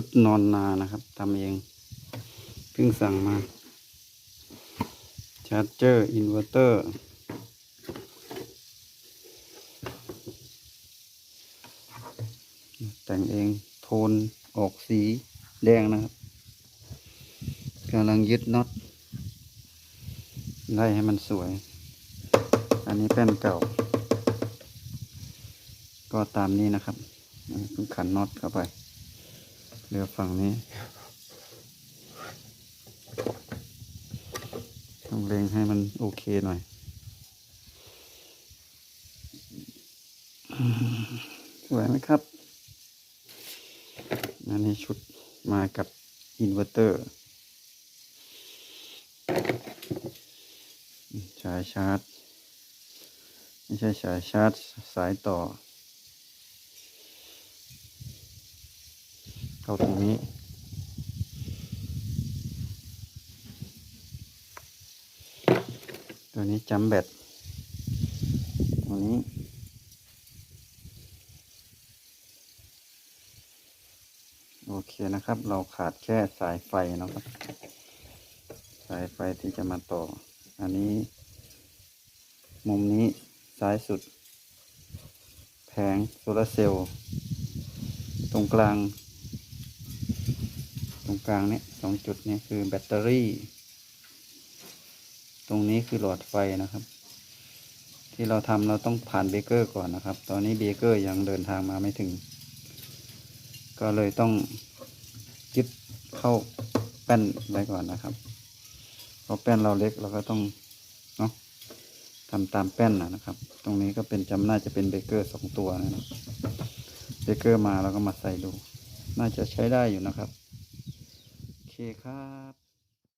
ชุดนอนนานะครับทำเองเพิ่งสั่งมาชาร์จเจอร์อินเวอร์เตอร์แต่งเองโทนออกสีแดงนะครับกำลังยึดน็อตไล่ให้มันสวย อันนี้แป้นเก่า ก็ตามนี้นะครับขันน็อตเข้าไป เหลือฝั่งนี้ ต้องเล็งให้มันโอเคหน่อยสวยไหมครับอันนี้ชุดมากับอินเวอร์เตอร์สายชาร์จ ไม่ใช่สายชาร์จ สายต่อ เข้าตรงนี้ ตัวนี้จำแบตตัวนี้ โอเคนะครับ เราขาดแค่สายไฟนะครับ สายไฟที่จะมาต่อ อันนี้ มุมนี้ซ้ายสุด แผงโซลาเซลล์ตรงกลาง ตรงกลางเนี่ยสองจุดเนี่ยคือแบตเตอรี่ ตรงนี้คือหลอดไฟนะครับ ที่เราทำเราต้องผ่านเบเกอร์ก่อนนะครับ ตอนนี้เบเกอร์ยังเดินทางมาไม่ถึง ก็เลยต้องยึดเข้าแป้นไว้ก่อนนะครับเพราะแป้นเราเล็กเราก็ต้องเนาะทำตามแป้นนะครับ ตรงนี้ก็เป็นจำน่าจะเป็นเบเกอร์สองตัวนะครับเบเกอร์มาเราก็มาใส่ดู น่าจะใช้ได้อยู่นะครับ ครับ